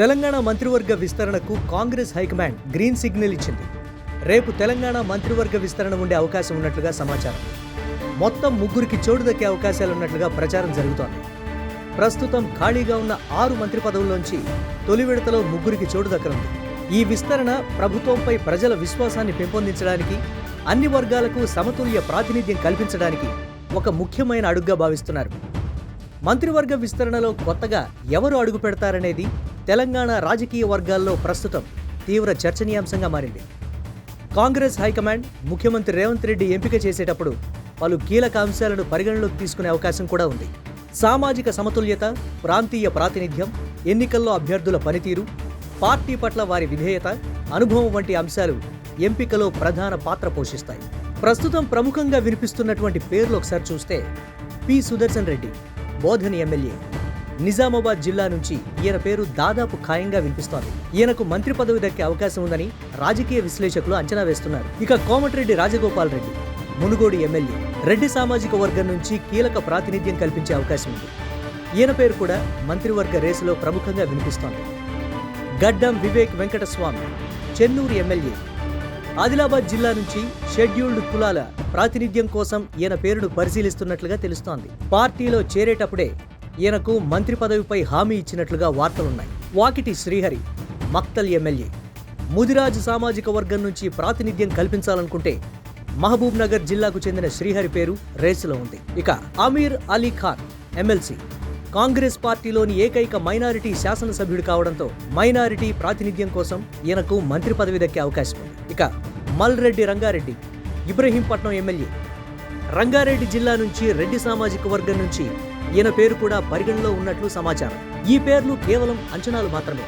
తెలంగాణ మంత్రివర్గ విస్తరణకు Congress high command green signal ఇచ్చింది. రేపు తెలంగాణ మంత్రివర్గ విస్తరణ ఉండే అవకాశం ఉన్నట్లుగా సమాచారం. మొత్తం ముగ్గురికి చోటు దక్కే అవకాశాలు ఉన్నట్లుగా ప్రచారం జరుగుతోంది. ప్రస్తుతం ఖాళీగా ఉన్న ఆరు మంత్రి పదవుల్లోంచి తొలి విడతలో ముగ్గురికి చోటు దక్కనుంది. ఈ విస్తరణ ప్రభుత్వంపై ప్రజల విశ్వాసాన్ని పెంపొందించడానికి అన్ని వర్గాలకు సమతుల్య ప్రాతినిధ్యం కల్పించడానికి ఒక ముఖ్యమైన అడుగ్గా భావిస్తున్నారు. మంత్రివర్గ విస్తరణలో కొత్తగా ఎవరు అడుగు పెడతారనేది తెలంగాణ రాజకీయ వర్గాల్లో ప్రస్తుతం తీవ్ర చర్చనీయాంశంగా మారింది. కాంగ్రెస్ హైకమాండ్ ముఖ్యమంత్రి రేవంత్ రెడ్డి ఎంపిక చేసేటప్పుడు పలు కీలక అంశాలను పరిగణలోకి తీసుకునే అవకాశం కూడా ఉంది. సామాజిక సమతుల్యత ప్రాంతీయ ప్రాతినిధ్యం ఎన్నికల్లో అభ్యర్థుల పనితీరు పార్టీ పట్ల వారి విధేయత అనుభవం వంటి అంశాలు ఎంపికలో ప్రధాన పాత్ర పోషిస్తాయి. ప్రస్తుతం ప్రముఖంగా వినిపిస్తున్నటువంటి పేర్లు ఒకసారి చూస్తే పి సుదర్శన్ రెడ్డి బోధని ఎమ్మెల్యే. నిజామాబాద్ జిల్లా నుంచి ఈయన పేరు దాదాపు ఖాయంగా వినిపిస్తోంది. ఈయనకు మంత్రి పదవి దక్కే అవకాశం ఉందని రాజకీయ విశ్లేషకులు అంచనా వేస్తున్నారు. ఇక కోమటిరెడ్డి రాజగోపాల్ రెడ్డి మునుగోడు ఎమ్మెల్యే రెడ్డి సామాజిక వర్గం నుంచి కీలక ప్రాతినిధ్యం కల్పించే అవకాశం ఉంది. ఈయన పేరు కూడా మంత్రివర్గ రేసులో ప్రముఖంగా వినిపిస్తోంది. గడ్డం వివేక్ వెంకటస్వామి చెన్నూరు ఎమ్మెల్యే. ఆదిలాబాద్ జిల్లా నుంచి షెడ్యూల్డ్ కులాల ప్రాతినిధ్యం కోసం ఈయన పేరును పరిశీలిస్తున్నట్లుగా తెలుస్తోంది. పార్టీలో చేరేటప్పుడే ఈయనకు మంత్రి పదవిపై హామీ ఇచ్చినట్లుగా వార్తలున్నాయి. వాకిటి శ్రీహరి మక్తల్ ఎమ్మెల్యే. ముదిరాజు సామాజిక వర్గం నుంచి ప్రాతినిధ్యం కల్పించాలనుకుంటే మహబూబ్ నగర్ జిల్లాకు చెందిన శ్రీహరి పేరు రేసులో ఉంది. ఇక అమీర్ అలీ ఖాన్ ఎమ్మెల్సీ. కాంగ్రెస్ పార్టీలోని ఏకైక మైనారిటీ శాసనసభ్యుడు కావడంతో మైనారిటీ ప్రాతినిధ్యం కోసం ఈయనకు మంత్రి పదవి దక్కే అవకాశం ఉంది. ఇక మల్రెడ్డి రంగారెడ్డి ఇబ్రహీంపట్నం ఎమ్మెల్యే. రంగారెడ్డి జిల్లా నుంచి రెడ్డి సామాజిక వర్గం నుంచి ఈయన పేరు కూడా పరిగణలో ఉన్నట్లు సమాచారం. ఈ పేర్లు కేవలం అంచనాలు మాత్రమే.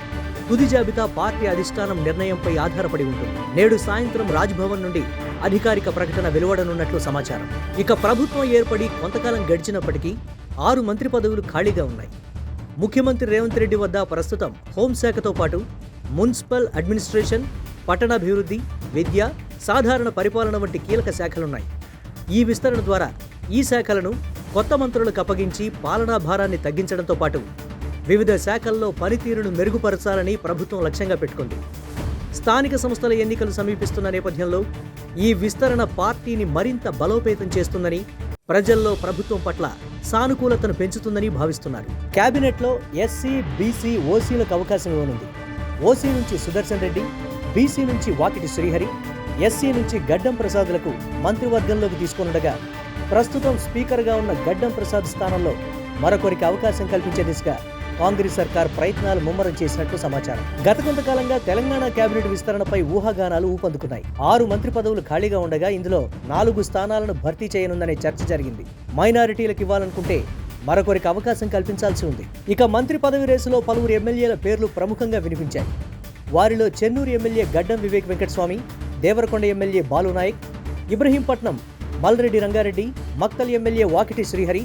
తుది జాబితా పార్టీ అధిష్టానం నిర్ణయంపై ఆధారపడి ఉంటుంది. నేడు సాయంత్రం రాజ్భవన్ నుండి అధికారిక ప్రకటన వెలువడనున్నట్లు సమాచారం. ఇక ప్రభుత్వం ఏర్పడి కొంతకాలం గడిచినప్పటికీ ఆరు మంత్రి పదవులు ఖాళీగా ఉన్నాయి. ముఖ్యమంత్రి రేవంత్ రెడ్డి వద్ద ప్రస్తుతం హోంశాఖతో పాటు మున్సిపల్ అడ్మినిస్ట్రేషన్ పట్టణాభివృద్ధి విద్య సాధారణ పరిపాలన వంటి కీలక శాఖలున్నాయి. ఈ విస్తరణ ద్వారా ఈ శాఖలను కొత్త మంత్రులకు అప్పగించి పాలనా భారాన్ని తగ్గించడంతో పాటు వివిధ శాఖల్లో పనితీరును మెరుగుపరచాలని ప్రభుత్వం లక్ష్యంగా పెట్టుకుంది. స్థానిక సంస్థల ఎన్నికలు సమీపిస్తున్న నేపథ్యంలో ఈ విస్తరణ పార్టీని మరింత బలోపేతం చేస్తుందని ప్రజల్లో ప్రభుత్వం పట్ల సానుకూలతను పెంచుతుందని భావిస్తున్నారు. కేబినెట్లో ఎస్సీ బీసీ ఓసీలకు అవకాశం ఇవ్వనుంది. ఓసీ నుంచి సుదర్శన్ రెడ్డి బీసీ నుంచి వాకిటి శ్రీహరి ఎస్సీ నుంచి గడ్డం ప్రసాదులకు మంత్రివర్గంలోకి తీసుకొనుండగా ప్రస్తుతం స్పీకర్గా ఉన్న గడ్డం ప్రసాద్ స్థానంలో మరొకరికి అవకాశం కల్పించే దిశగా కాంగ్రెస్ సర్కార్ ప్రయత్నాలు ముమ్మరం చేసినట్లు సమాచారం. గత కొంతకాలంగా తెలంగాణ కేబినెట్ విస్తరణపై ఊహాగానాలు ఊపందుకున్నాయి. ఆరు మంత్రి పదవులు ఖాళీగా ఉండగా ఇందులో నాలుగు స్థానాలను భర్తీ చేయనుందనే చర్చ జరిగింది. మైనారిటీలకు ఇవ్వాలనుకుంటే మరొకరికి అవకాశం కల్పించాల్సి ఉంది. ఇక మంత్రి పదవి రేసులో పలువురు ఎమ్మెల్యేల పేర్లు ప్రముఖంగా వినిపించాయి. వారిలో Chennur MLA Gaddam Vivek Venkataswamy Devarakonda MLA Balu Naik Ibrahimpatnam Malreddy Rangareddy Makthal MLA Vakiti Srihari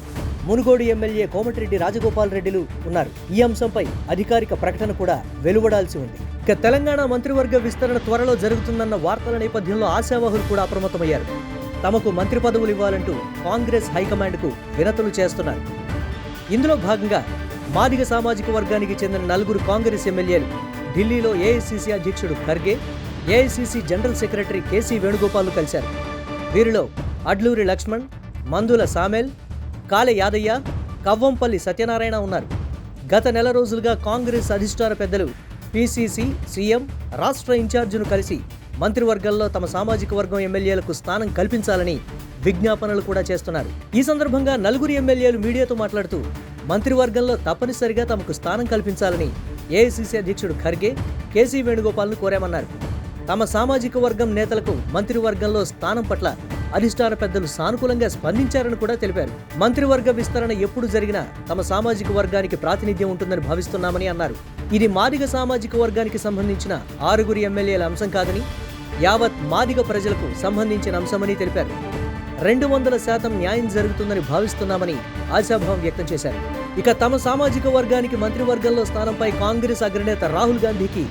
Munugode MLA Komatireddy Rajagopal రెడ్డిలు ఉన్నారు. ఈ అంశంపై అధికారిక ప్రకటన కూడా వెలువడాల్సి ఉంది. ఇక తెలంగాణ మంత్రివర్గ విస్తరణ త్వరలో జరుగుతుందన్న వార్తల నేపథ్యంలో ఆశావాహులు కూడా అప్రమత్తమయ్యారు. తమకు మంత్రి పదవులు ఇవ్వాలంటూ కాంగ్రెస్ హైకమాండ్కు వినతులు చేస్తున్నారు. ఇందులో భాగంగా మాదిగ సామాజిక వర్గానికి చెందిన నలుగురు కాంగ్రెస్ ఎమ్మెల్యేలు ఢిల్లీలో ఏఐసిసి అధ్యక్షుడు Kharge AICC general secretary KC వేణుగోపాల్ను కలిశారు. వీరిలో అడ్లూరి లక్ష్మణ్ మందుల సామెల్ కాలె యాదయ్య కవ్వంపల్లి సత్యనారాయణ ఉన్నారు. గత నెల రోజులుగా కాంగ్రెస్ అధిష్టాన పెద్దలు పిసిసి సీఎం రాష్ట్ర ఇన్ఛార్జిను కలిసి మంత్రివర్గంలో తమ సామాజిక వర్గం ఎమ్మెల్యేలకు స్థానం కల్పించాలని విజ్ఞాపనలు కూడా చేస్తున్నారు. ఈ సందర్భంగా నలుగురు ఎమ్మెల్యేలు మీడియాతో మాట్లాడుతూ మంత్రివర్గంలో తప్పనిసరిగా తమకు స్థానం కల్పించాలని ఏఐసిసి అధ్యక్షుడు ఖర్గే కేసీ వేణుగోపాల్ను కోరామన్నారు. తమ సామాజిక వర్గం నేతలకు మంత్రివర్గంలో స్థానం పట్ల అధిష్టాన పెద్దలు సానుకూలంగా స్పందించారని కూడా తెలిపారు. మంత్రివర్గ విస్తరణ ఎప్పుడు జరిగినా తమ సామాజిక వర్గానికి ప్రాతినిధ్యం ఉంటుందని భావిస్తున్నామని అన్నారు. ఇది మాదిగ సామాజిక వర్గానికి సంబంధించిన ఆరుగురు ఎమ్మెల్యేల అంశం కాదని యావత్ మాదిగ ప్రజలకు సంబంధించిన అంశమని తెలిపారు. రెండు వందల శాతం న్యాయం జరుగుతుందని భావిస్తున్నామని ఆశాభావం వ్యక్తం చేశారు. ఇక తమ సామాజిక వర్గానికి మంత్రివర్గంలో స్థానంపై కాంగ్రెస్ అగ్రనేత రాహుల్ గాంధీకి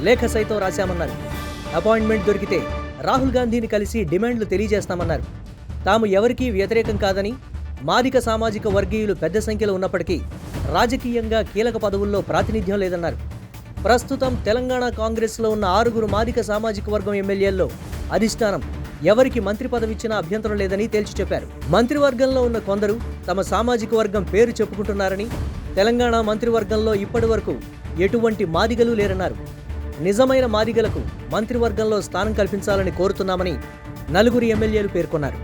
లేఖ సైతం రాశామన్నారు. అపాయింట్మెంట్ దొరికితే రాహుల్ గాంధీని కలిసి డిమాండ్లు తెలియజేస్తామన్నారు. తాము ఎవరికీ వ్యతిరేకం కాదని మాదిక సామాజిక వర్గీయులు పెద్ద సంఖ్యలో ఉన్నప్పటికీ రాజకీయంగా కీలక పదవుల్లో ప్రాతినిధ్యం లేదన్నారు. ప్రస్తుతం తెలంగాణ కాంగ్రెస్లో ఉన్న ఆరుగురు మాదిక సామాజిక వర్గం ఎమ్మెల్యేల్లో అధిష్టానం ఎవరికి మంత్రి పదవి ఇచ్చినా అభ్యంతరం లేదని తేల్చి చెప్పారు. మంత్రివర్గంలో ఉన్న కొందరు తమ సామాజిక వర్గం పేరు చెప్పుకుంటున్నారని తెలంగాణ మంత్రివర్గంలో ఇప్పటి వరకు ఎటువంటి మాదిగలు లేరన్నారు. నిజమైన మాదిగలకు మంత్రివర్గంలో స్థానం కల్పించాలని కోరుతున్నామని నలుగురు ఎమ్మెల్యేలు పేర్కొన్నారు.